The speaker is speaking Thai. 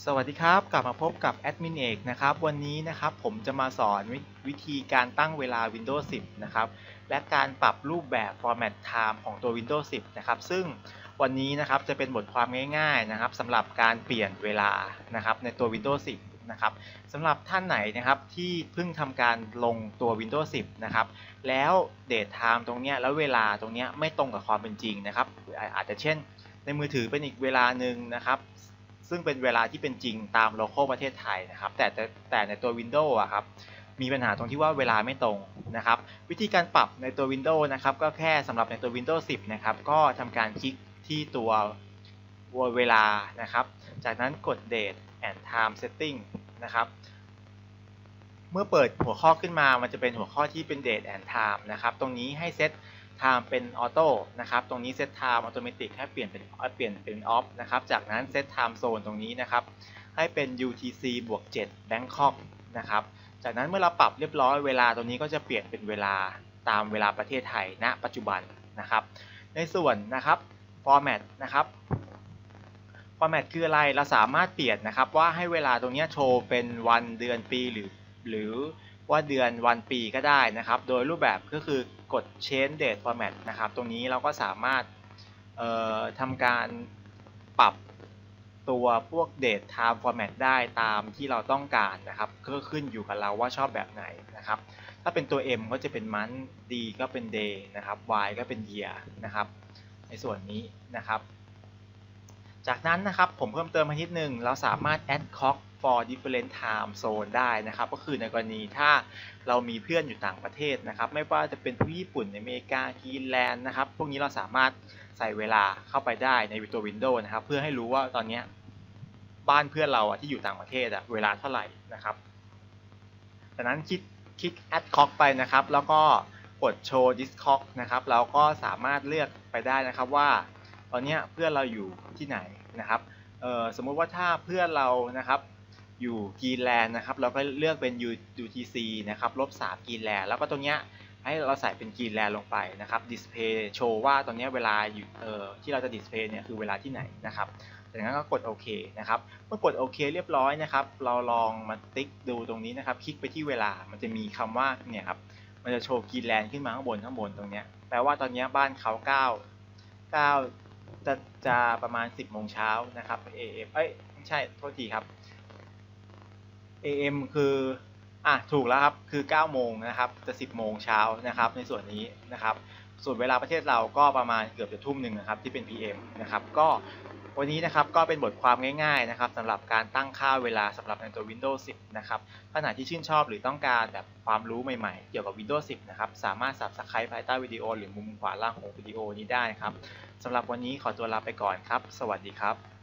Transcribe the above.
สวัสดีครับ กลับมาพบกับแอดมินเอกนะครับ วันนี้นะครับผมจะมาสอนววิธีการตั้งเวลา Windows 10 นะครับ และการปรับรูปแบบ Format Time ของตัว Windows 10 นะครับ ซึ่งวันนี้นะครับจะเป็นบทความง่าย ๆ นะครับสำหรับการเปลี่ยนเวลานะครับในตัว Windows 10 นะครับสำหรับท่านไหนนะครับที่เพิ่งทำการลงตัว Windows 10 นะครับ แล้วเดทไทม์ตรงเนี้ยแล้วเวลาตรงเนี้ยไม่ตรงกับความเป็นจริงนะครับ อาจจะเช่น ในมือถือเป็นอีกเวลาหนึ่งนะครับ ซึ่งเป็นเวลาที่เป็นจริงตามโลโก้ประเทศไทยนะครับแต่แต่แต่ในตัว Windows อะครับมีปัญหาตรงที่ว่าเวลาไม่ตรงนะครับ วิธีการปรับในตัว Windows นะครับก็แค่สำหรับในตัว Windows 10 นะครับ ก็ทำการคลิกที่ตัวเวลานะครับ จากนั้นกด Date and Time Setting นะครับ เมื่อเปิดหัวข้อขึ้นมามันจะเป็นหัวข้อที่เป็น Date and Time นะครับ ตรงนี้ให้เซต time เป็นออโต้นะครับ ตรงนี้ set time automatic ให้เปลี่ยนเป็นเปลี่ยนเป็น off นะครับ จากนั้น set time zone ตรงนี้นะครับ ให้เป็น UTC บวก7 Bangkok นะครับ จากนั้นเมื่อเราปรับเรียบร้อยเวลาตรงนี้ก็จะเปลี่ยนเป็นเวลาตามเวลาประเทศไทยณ ปัจจุบันนะครับ ในส่วนนะครับ format นะครับ format คืออะไร เราสามารถเปลี่ยนนะครับว่าให้เวลาตรงนี้โชว์เป็นวันเดือนปีหรือหรือ ว่าเดือนวันปีก็ได้นะครับ โดยรูปแบบก็คือกด change date format นะครับ ตรงนี้เราก็สามารถทำการปรับตัวพวก date time format ได้ตามที่เราต้องการนะครับ ก็ขึ้นอยู่กับเราว่าชอบแบบไหนนะครับ ถ้าเป็นตัว M ก็จะเป็น month D ก็เป็น day นะครับ Y ก็เป็น year นะครับ ในส่วนนี้นะครับ จากนั้นนะครับผมเพิ่มเติมมานิดนึง เราสามารถ add clock for different time zone ได้นะครับ ก็คือในกรณีถ้าเรามีเพื่อนอยู่ต่างประเทศนะครับ ไม่ว่าจะเป็นที่ญี่ปุ่นอเมริกากรีนแลนด์นะครับ พวกนี้เราสามารถใส่เวลาเข้าไปได้ในตัว Windows นะครับ เพื่อให้รู้ว่าตอนนี้บ้านเพื่อนเราที่อยู่ต่างประเทศเวลาเท่าไหร่นะครับจากนั้นคลิกคลิก add clock ไปนะครับ แล้วก็กด show this clock นะครับ เราก็สามารถเลือกไปได้นะครับว่า ตอนนี้เพื่อนเราอยู่ที่ไหนนะครับสมมุติว่าถ้าเพื่อนเรานะครับ อยู่กรีนแลนด์นะครับ เราก็เลือกเป็น UTC นะครับลบ3กรีนแลนด์แล้วก็ตรงเนี้ยให้เราใส่เป็นกรีนแลนด์ลงไปนะครับดิสเพย์โชว์ว่าตอนนี้เวลาอยู่เอ่อที่เราจะดิสเพย์เนี่ยคือเวลาที่ไหนนะครับจากนั้นก็กดโอเคนะครับเมื่อกดโอเคเรียบร้อยนะครับ เราลองมาติ๊กดูตรงนี้นะครับ คลิกไปที่เวลามันจะมีคำว่าเนี่ยครับมันจะโชว์กรีนแลนด์ขึ้นมาข้างบนข้างบนตรงเนี้ยแปลว่าตอนนี้บ้านเขา9 9จะจะประมาณ 10โมงเช้านะครับ AM เอ้ยไม่ใช่โทษทีครับ AM คืออะถูกแล้วครับคือ 9 โมงนะครับจะ10 โมงเช้านะครับในส่วนนี้นะครับ ส่วนเวลาประเทศเราก็ประมาณเกือบจะทุ่มหนึ่งนะครับที่เป็น PM นะครับก็วันนี้นะครับก็เป็นบทความง่ายๆนะครับสำหรับการตั้งค่าเวลาสำหรับในตัว Windows 10 นะครับท่านไหนที่ชื่นชอบหรือต้องการแบบความรู้ใหม่ๆ เกี่ยวกับ Windows 10 นะครับ สามารถ Subscribe ภายใต้วิดีโอ หรือมุมขวาล่างของวิดีโอนี้ได้ครับสำหรับวันนี้ขอตัวลาไปก่อนครับ สวัสดีครับ